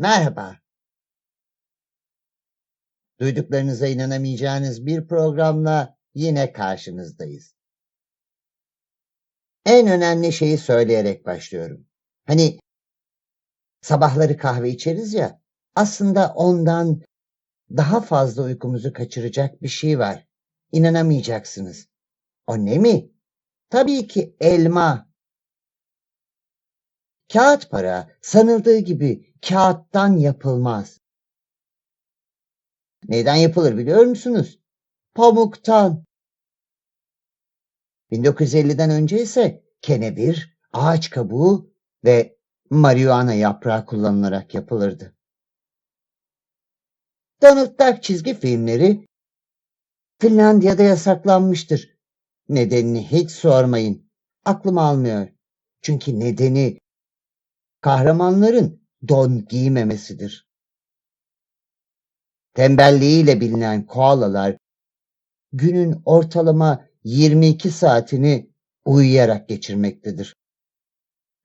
Merhaba. Duyduklarınıza inanamayacağınız bir programla yine karşınızdayız. En önemli şeyi söyleyerek başlıyorum. Hani sabahları kahve içeriz ya, aslında ondan daha fazla uykumuzu kaçıracak bir şey var. İnanamayacaksınız. O ne mi? Tabii ki elma. Kağıt para sanıldığı gibi kağıttan yapılmaz. Neyden yapılır biliyor musunuz? Pamuktan. 1950'den önce ise kenevir, ağaç kabuğu ve marihuana yaprağı kullanılarak yapılırdı. Donald Duck çizgi filmleri Finlandiya'da yasaklanmıştır. Nedenini hiç sormayın. Aklım almıyor. Çünkü nedeni kahramanların don giymemesidir. Tembelliğiyle bilinen koalalar günün ortalama 22 saatini uyuyarak geçirmektedir.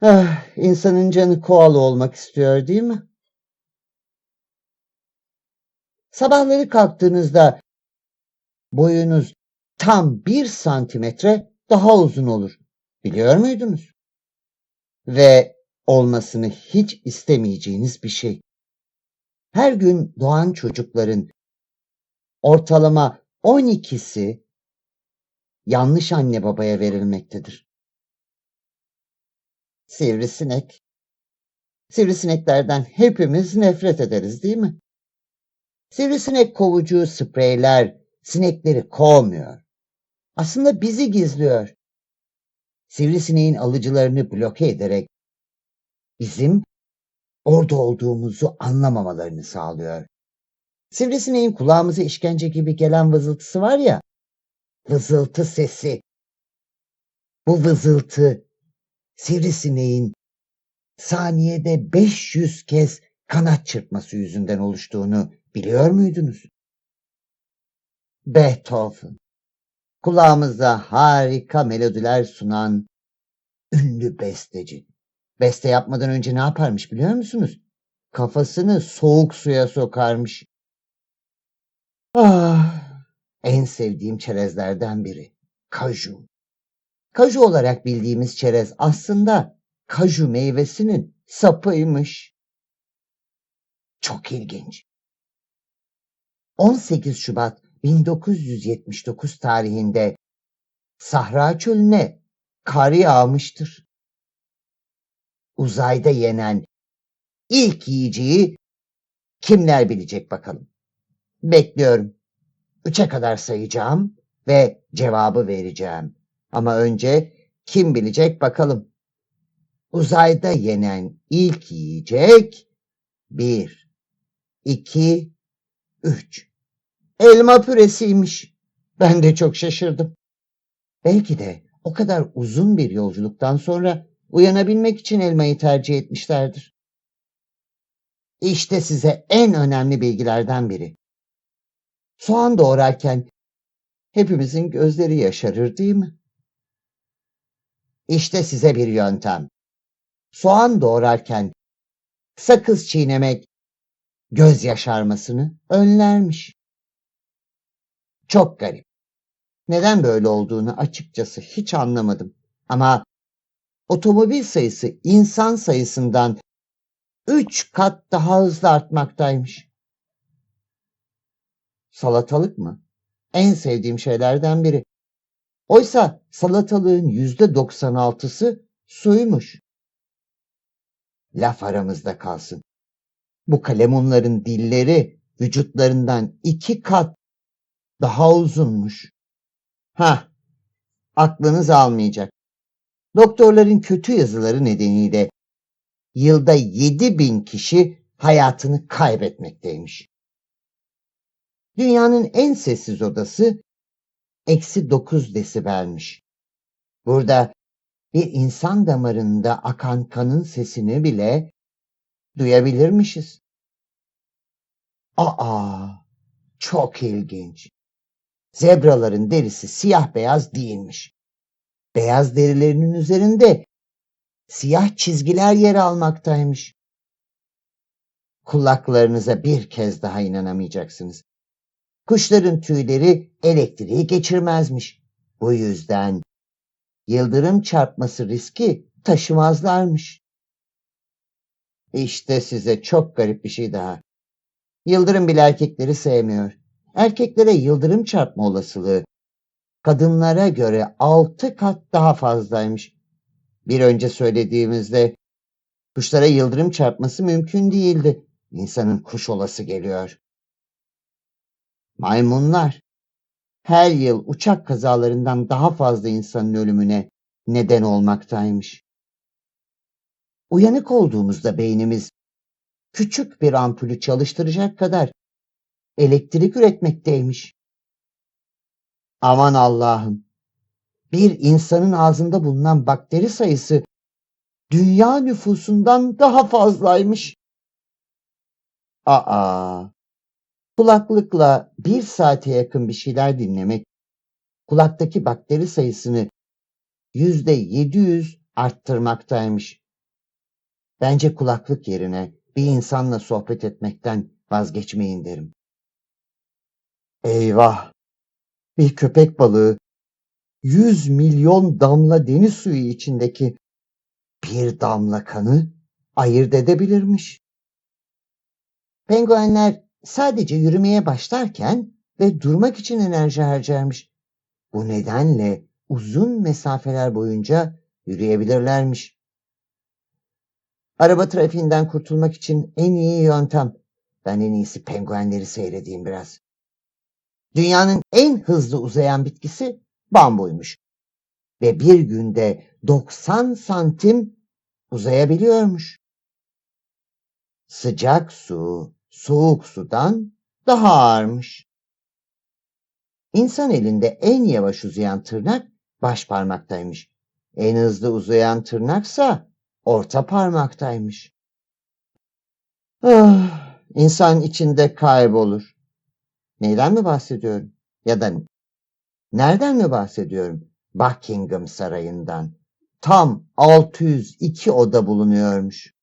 Ah, insanın canı koala olmak istiyor değil mi? Sabahları kalktığınızda boyunuz tam bir santimetre daha uzun olur. Biliyor muydunuz? Ve olmasını hiç istemeyeceğiniz bir şey. Her gün doğan çocukların ortalama 12'si yanlış anne babaya verilmektedir. Sivrisinek. Sivrisineklerden hepimiz nefret ederiz değil mi? Sivrisinek kovucu spreyler sinekleri kovmuyor. Aslında bizi gizliyor. Sivrisineğin alıcılarını bloke ederek bizim orada olduğumuzu anlamamalarını sağlıyor. Sivrisineğin kulağımıza işkence gibi gelen vızıltısı var ya, vızıltı sesi. Bu vızıltı sivrisineğin saniyede 500 kez kanat çırpması yüzünden oluştuğunu biliyor muydunuz? Beethoven, kulağımıza harika melodiler sunan ünlü besteci. Beste yapmadan önce ne yaparmış biliyor musunuz? Kafasını soğuk suya sokarmış. Ah, en sevdiğim çerezlerden biri. Kaju. Kaju olarak bildiğimiz çerez aslında kaju meyvesinin sapıymış. Çok ilginç. 18 Şubat 1979 tarihinde Sahra Çölü'ne kar yağmıştır. Uzayda yenen ilk yiyeceği kimler bilecek bakalım. Bekliyorum. Üçe kadar sayacağım ve cevabı vereceğim. Ama önce kim bilecek bakalım. Uzayda yenen ilk yiyecek bir, iki, üç. Elma püresiymiş. Ben de çok şaşırdım. Belki de o kadar uzun bir yolculuktan sonra uyanabilmek için elmayı tercih etmişlerdir. İşte size en önemli bilgilerden biri. Soğan doğrarken hepimizin gözleri yaşarır değil mi? İşte size bir yöntem. Soğan doğrarken sakız çiğnemek göz yaşarmasını önlermiş. Çok garip. Neden böyle olduğunu açıkçası hiç anlamadım. Ama otomobil sayısı insan sayısından üç kat daha hızlı artmaktaymış. Salatalık mı? En sevdiğim şeylerden biri. Oysa salatalığın yüzde 96'sı suymuş. Laf aramızda kalsın. Bu kalemunların dilleri vücutlarından iki kat daha uzunmuş. Ha, aklınız almayacak. Doktorların kötü yazıları nedeniyle yılda 7 bin kişi hayatını kaybetmekteymiş. Dünyanın en sessiz odası eksi 9 desibelmiş. Burada bir insan damarında akan kanın sesini bile duyabilirmişiz. Aa, çok ilginç. Zebraların derisi siyah beyaz değilmiş. Beyaz derilerinin üzerinde siyah çizgiler yer almaktaymış. kulaklarınıza bir kez daha inanamayacaksınız. Kuşların tüyleri elektriği geçirmezmiş. Bu yüzden yıldırım çarpması riski taşımazlarmış. İşte size çok garip bir şey daha. Yıldırım bile erkekleri sevmiyor. Erkeklere yıldırım çarpma olasılığı kadınlara göre altı kat daha fazlaymış. Bir önce söylediğimizde kuşlara yıldırım çarpması mümkün değildi. İnsanın kuş olası geliyor. Maymunlar her yıl uçak kazalarından daha fazla insanın ölümüne neden olmaktaymış. Uyanık olduğumuzda beynimiz küçük bir ampulü çalıştıracak kadar elektrik üretmekteymiş. Aman Allah'ım! Bir insanın ağzında bulunan bakteri sayısı dünya nüfusundan daha fazlaymış. Aa! Kulaklıkla bir saate yakın bir şeyler dinlemek, kulaktaki bakteri sayısını yüzde yedi yüz arttırmaktaymış. Bence kulaklık yerine bir insanla sohbet etmekten vazgeçmeyin derim. Eyvah! Bir köpek balığı 100 milyon damla deniz suyu içindeki bir damla kanı ayırt edebilirmiş. Penguenler sadece yürümeye başlarken ve durmak için enerji harcarmış. Bu nedenle uzun mesafeler boyunca yürüyebilirlermiş. Araba trafiğinden kurtulmak için en iyi yöntem. Ben en iyisi penguenleri seyredeyim biraz. Dünyanın en hızlı uzayan bitkisi bambuymuş. Ve bir günde 90 santim uzayabiliyormuş. Sıcak su, soğuk sudan daha ağırmış. İnsan elinde en yavaş uzayan tırnak baş parmaktaymış. En hızlı uzayan tırnaksa orta parmaktaymış. Ah, insan içinde kaybolur. Neyden mi bahsediyorum? Ya da nereden mi bahsediyorum? Buckingham Sarayı'ndan. Tam 602 oda bulunuyormuş.